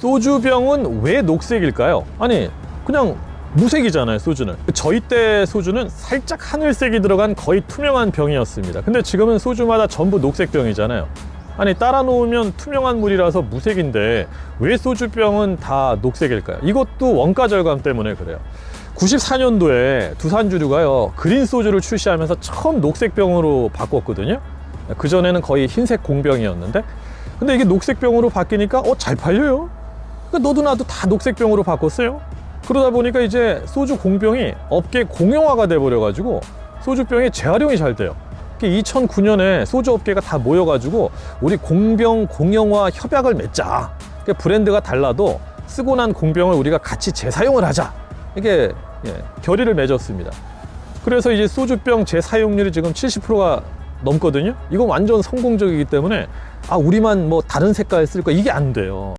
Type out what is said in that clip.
소주병은 왜 녹색일까요? 아니 그냥 무색이잖아요 소주는. 저희 때 소주는 살짝 하늘색이 들어간 거의 투명한 병이었습니다. 근데 지금은 소주마다 전부 녹색 병이잖아요. 아니 따라 놓으면 투명한 물이라서 무색인데 왜 소주병은 다 녹색일까요? 이것도 원가 절감 때문에 그래요. 94년도에 두산주류가요 그린 소주를 출시하면서 처음 녹색병으로 바꿨거든요. 그전에는 거의 흰색 공병이었는데 근데 이게 녹색병으로 바뀌니까 어 잘 팔려요 그러니까 너도 나도 다 녹색병으로 바꿨어요? 그러다 보니까 이제 소주 공병이 업계 공용화가 돼버려가지고 소주병이 재활용이 잘 돼요. 2009년에 소주 업계가 다 모여가지고 우리 공병 공용화 협약을 맺자. 그러니까 브랜드가 달라도 쓰고 난 공병을 우리가 같이 재사용을 하자. 이게 예, 결의를 맺었습니다. 그래서 이제 소주병 재사용률이 지금 70%가 넘거든요? 이건 완전 성공적이기 때문에 아 우리만 뭐 다른 색깔 쓸거 이게 안 돼요